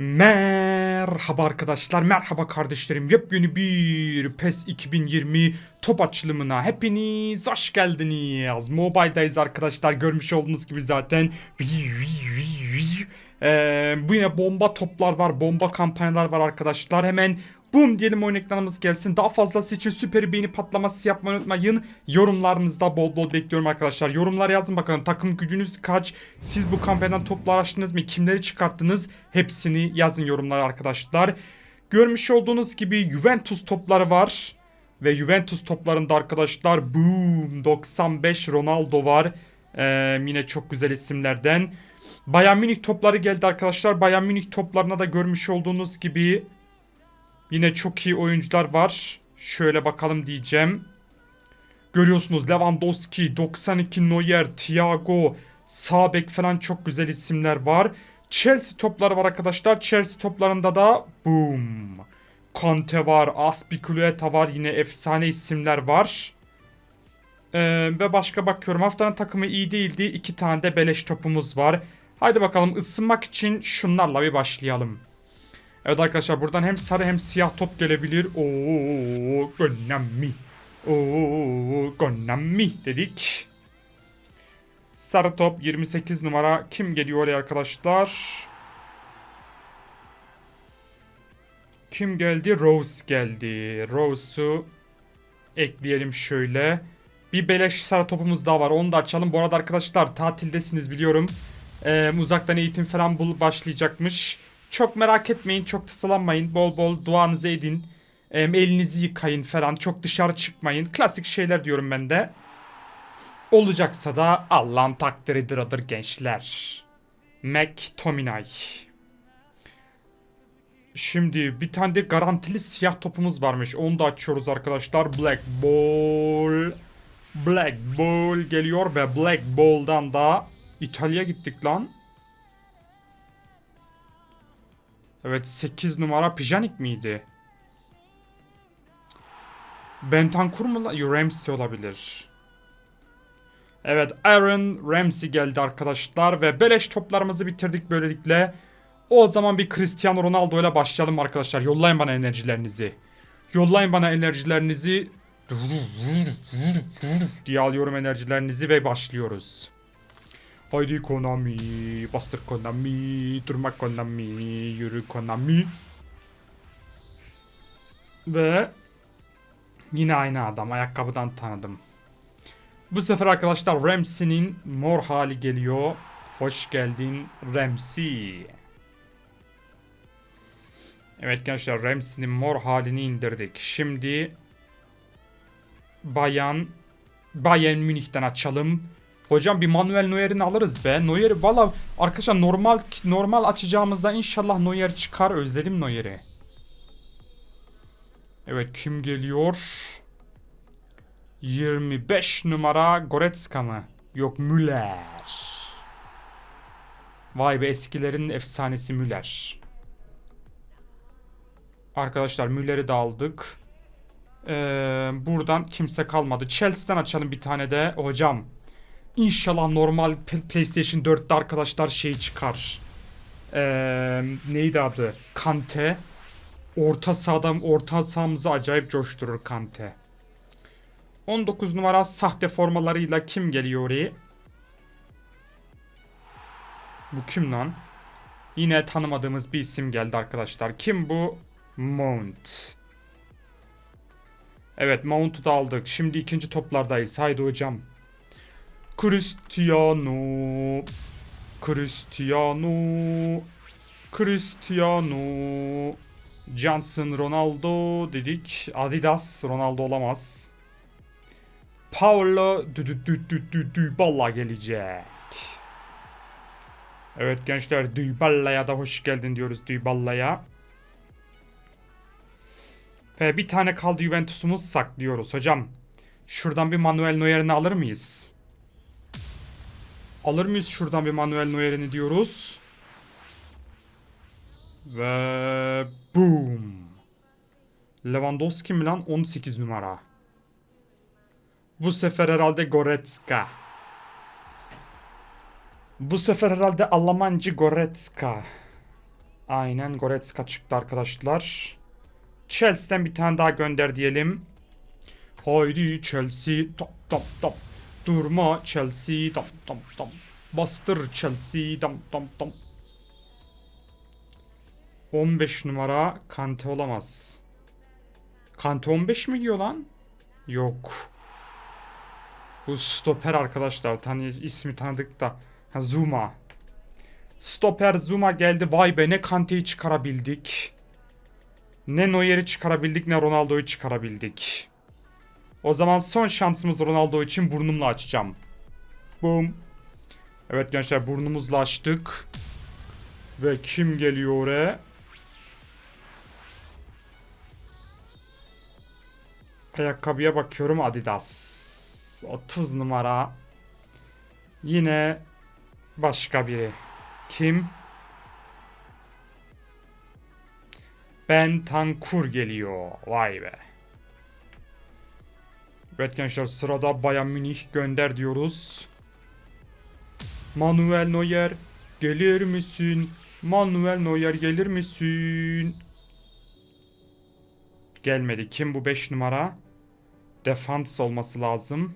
Merhaba arkadaşlar, merhaba kardeşlerim. Yepyeni bir PES 2020 top açılımına hepiniz hoş geldiniz. Mobile'dayız arkadaşlar, görmüş olduğunuz gibi zaten. Ee, bu yine bomba toplar var, bomba kampanyalar var arkadaşlar. Hemen Boom diyelim oyun ekranımız gelsin. Daha fazlası için süper beğeni patlaması yapmayı unutmayın. Yorumlarınızda bol bol bekliyorum arkadaşlar. Yorumlar yazın bakalım. Takım gücünüz kaç? Siz bu kampanyadan toplar açtınız mı? Kimleri çıkarttınız? Hepsini yazın yorumlara arkadaşlar. Görmüş olduğunuz gibi Juventus topları var. Ve Juventus toplarında arkadaşlar boom 95 Ronaldo var. Ee, yine çok güzel isimlerden. Bayern Münih topları geldi arkadaşlar. Bayern Münih toplarına da görmüş olduğunuz gibi Yine çok iyi oyuncular var. Şöyle bakalım diyeceğim. Görüyorsunuz Lewandowski, 92 Neuer, Thiago, Sabek falan çok güzel isimler var. Chelsea topları var arkadaşlar. Chelsea toplarında da boom. Conte var, Aspilicueta var. Yine efsane isimler var. Ee, ve başka bakıyorum. Haftanın takımı iyi değildi. İki tane de beleş topumuz var. Haydi bakalım ısınmak için şunlarla bir başlayalım. Evet arkadaşlar buradan hem sarı hem siyah top gelebilir. Oo, Konami. Oo, Konami dedik. Sarı top 28 numara. Kim geliyor oraya arkadaşlar? Kim geldi? Rose geldi. Rose'u ekleyelim şöyle. Bir beleş sarı topumuz daha var. Onu da açalım. Bu arada arkadaşlar tatildesiniz biliyorum. Ee, uzaktan eğitim falan bul başlayacakmış. Çok merak etmeyin, çok tasalanmayın. Bol bol duanızı edin. Ee, elinizi yıkayın falan. Çok dışarı çıkmayın. Klasik şeyler diyorum ben de. Olacaksa da Allah'ın takdiridir adır gençler. McTominay. Şimdi bir tane de garantili siyah topumuz varmış. Onu da açıyoruz arkadaşlar. Black Ball. Black Ball geliyor ve Black Ball'dan da İtalya gittik lan. Evet 8 numara Pjanic miydi? Bentancur mu? la- Ramsey olabilir. Evet Aaron Ramsey geldi arkadaşlar ve beleş toplarımızı bitirdik böylelikle. O zaman bir Cristiano Ronaldo ile başlayalım arkadaşlar. Yollayın bana enerjilerinizi. Yollayın bana enerjilerinizi. diye alıyorum enerjilerinizi ve başlıyoruz. Haydi Konami, bastır Konami, durma Konami, yürü Konami. Ve yine aynı adam, ayakkabıdan tanıdım. Bu sefer arkadaşlar Ramsey'nin mor hali geliyor. Hoş geldin Ramsey. Evet gençler Ramsey'nin mor halini indirdik. Şimdi Bayan Bayern Münih'ten açalım. Hocam bir Manuel Neuer'ini alırız be. Neuer'i valla arkadaşlar normal normal açacağımızda inşallah Neuer çıkar. Özledim Neuer'i. Evet kim geliyor? 25 numara Goretzka mı? Yok Müller. Vay be eskilerin efsanesi Müller. Arkadaşlar Müller'i de aldık. Ee, buradan kimse kalmadı. Chelsea'den açalım bir tane de. Hocam İnşallah normal PlayStation 4'te arkadaşlar şey çıkar. Ee, neydi adı? Kante. Orta sahadan orta sahamızı acayip coşturur Kante. 19 numara sahte formalarıyla kim geliyor oraya? Bu kim lan? Yine tanımadığımız bir isim geldi arkadaşlar. Kim bu? Mount. Evet Mount'u da aldık. Şimdi ikinci toplardayız. Haydi hocam. Cristiano Cristiano Cristiano Johnson Ronaldo dedik. Adidas Ronaldo olamaz. Paolo Dybala gelecek. Evet gençler Dybala'ya da hoş geldin diyoruz Dybala'ya. Ve bir tane kaldı Juventus'umuz saklıyoruz hocam. Şuradan bir Manuel Neuer'ini alır mıyız? Alır mıyız şuradan bir Manuel Neuer'ini diyoruz. Ve boom. Lewandowski mi lan? 18 numara. Bu sefer herhalde Goretzka. Bu sefer herhalde Almancı Goretzka. Aynen Goretzka çıktı arkadaşlar. Chelsea'den bir tane daha gönder diyelim. Haydi Chelsea. Tam tam tam. Durma Chelsea. Tam tam tam. Bastır Chelsea. Tam tam tam. 15 numara Kante olamaz. Kante 15 mi diyor lan? Yok. Bu stoper arkadaşlar. Tanı ismi tanıdık da. Ha, Zuma. Stoper Zuma geldi. Vay be ne Kante'yi çıkarabildik. Ne Neuer'i çıkarabildik ne Ronaldo'yu çıkarabildik. O zaman son şansımız Ronaldo için burnumla açacağım. Boom. Evet gençler burnumuzla açtık. Ve kim geliyor oraya? Ayakkabıya bakıyorum Adidas. 30 numara. Yine başka biri. Kim? Ben Tankur geliyor. Vay be. Evet gençler sırada Bayern Münih gönder diyoruz. Manuel Neuer gelir misin? Manuel Neuer gelir misin? Gelmedi. Kim bu 5 numara? Defans olması lazım.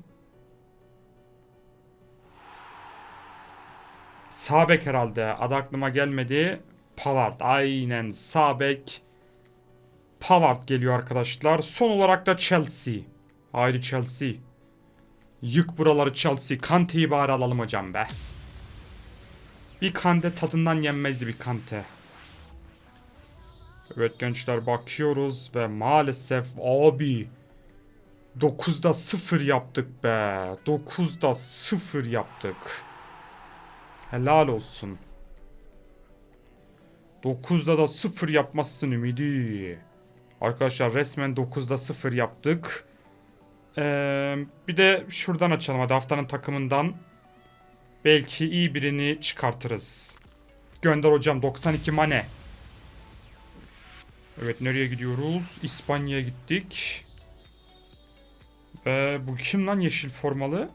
Sağ bek herhalde. Adı aklıma gelmedi. Pavard. Aynen sağ bek. Pavard geliyor arkadaşlar. Son olarak da Chelsea. Haydi Chelsea. Yık buraları Chelsea. Kante'yi bari alalım hocam be. Bir Kante tadından yenmezdi bir Kante. Evet gençler bakıyoruz ve maalesef abi 9'da 0 yaptık be. 9'da 0 yaptık. Helal olsun. 9'da da 0 yapmazsın ümidi. Arkadaşlar resmen 9'da 0 yaptık. Ee, bir de şuradan açalım hadi haftanın takımından. Belki iyi birini çıkartırız. Gönder hocam 92 mane. Evet nereye gidiyoruz? İspanya'ya gittik. Ee, bu kim lan yeşil formalı?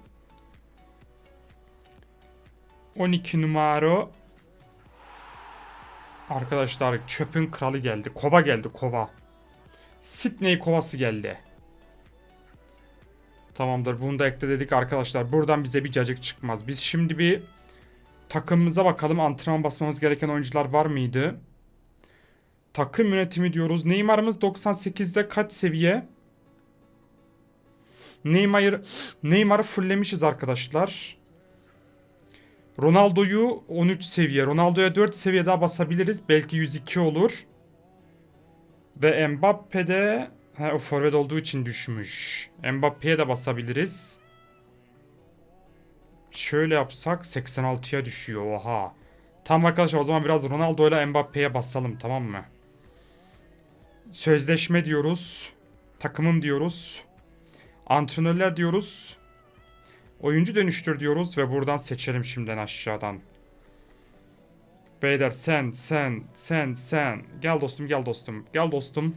12 numara. Arkadaşlar çöpün kralı geldi. Kova geldi kova. Sydney kovası geldi. Tamamdır bunu da ekle dedik arkadaşlar. Buradan bize bir cacık çıkmaz. Biz şimdi bir takımımıza bakalım. Antrenman basmamız gereken oyuncular var mıydı? Takım yönetimi diyoruz. Neymar'ımız 98'de kaç seviye? Neymar Neymar'ı fulllemişiz arkadaşlar. Ronaldo'yu 13 seviye. Ronaldo'ya 4 seviye daha basabiliriz. Belki 102 olur. Ve Mbappe'de ha, o forvet olduğu için düşmüş. Mbappe'ye de basabiliriz. Şöyle yapsak 86'ya düşüyor. Oha. Tamam arkadaşlar o zaman biraz Ronaldo ile Mbappe'ye basalım tamam mı? Sözleşme diyoruz. Takımım diyoruz. Antrenörler diyoruz. Oyuncu dönüştür diyoruz ve buradan seçelim şimdiden aşağıdan. Beyler sen sen sen sen gel dostum gel dostum gel dostum.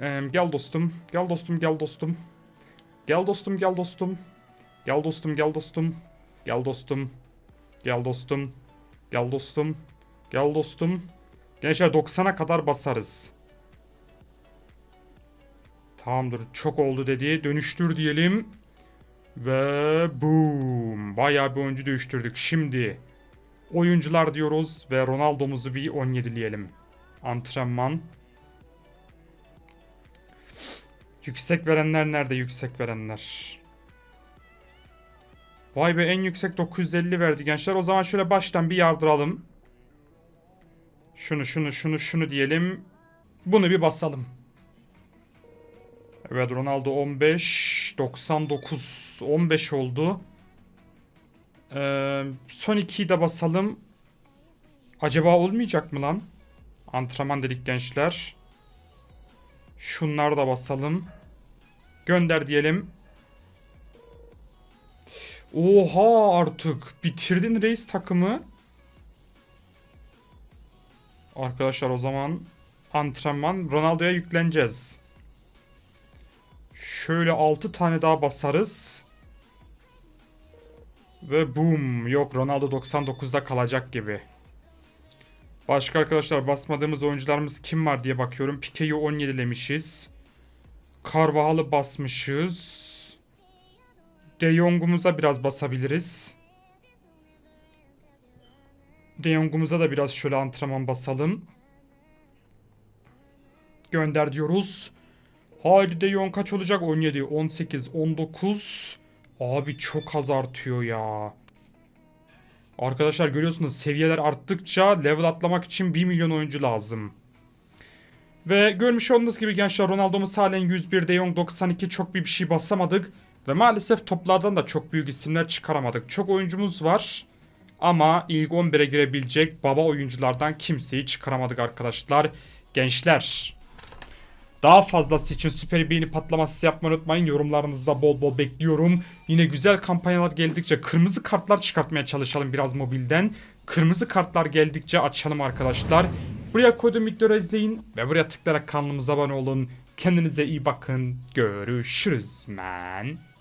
Ee, gel dostum gel dostum gel dostum. Gel dostum gel dostum. Gel dostum gel dostum. Gel dostum. Gel dostum. Gel dostum. Gel dostum. Gençler 90'a kadar basarız. Tamamdır çok oldu dedi. Dönüştür diyelim. Ve boom. Bayağı bir oyuncu dönüştürdük. Şimdi oyuncular diyoruz ve Ronaldo'muzu bir 17'leyelim. Antrenman. Yüksek verenler nerede yüksek verenler? Vay be en yüksek 950 verdi gençler. O zaman şöyle baştan bir yardıralım. Şunu şunu şunu şunu diyelim. Bunu bir basalım. Evet Ronaldo 15, 99, 15 oldu. Ee, son 2'yi de basalım. Acaba olmayacak mı lan? Antrenman dedik gençler. Şunları da basalım. Gönder diyelim. Oha artık. Bitirdin reis takımı. Arkadaşlar o zaman antrenman Ronaldo'ya yükleneceğiz. Şöyle 6 tane daha basarız. Ve boom. Yok Ronaldo 99'da kalacak gibi. Başka arkadaşlar basmadığımız oyuncularımız kim var diye bakıyorum. Pique'yi 17'lemişiz. Carvajal'ı basmışız. De Jong'umuza biraz basabiliriz. De Jong'umuza da biraz şöyle antrenman basalım. Gönder diyoruz. Haydi De Jong kaç olacak? 17, 18, 19. Abi çok az artıyor ya. Arkadaşlar görüyorsunuz seviyeler arttıkça level atlamak için 1 milyon oyuncu lazım. Ve görmüş olduğunuz gibi gençler Ronaldo'muz halen 101, De Jong 92 çok bir bir şey basamadık. Ve maalesef toplardan da çok büyük isimler çıkaramadık. Çok oyuncumuz var. Ama ilk 11'e girebilecek baba oyunculardan kimseyi çıkaramadık arkadaşlar. Gençler. Daha fazlası için süper beğeni patlaması yapmayı unutmayın. Yorumlarınızda bol bol bekliyorum. Yine güzel kampanyalar geldikçe kırmızı kartlar çıkartmaya çalışalım biraz mobilden. Kırmızı kartlar geldikçe açalım arkadaşlar. Buraya koyduğum videoları izleyin ve buraya tıklayarak kanalımıza abone olun. Kendinize iyi bakın. Görüşürüz man.